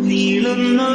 നീളുന്നു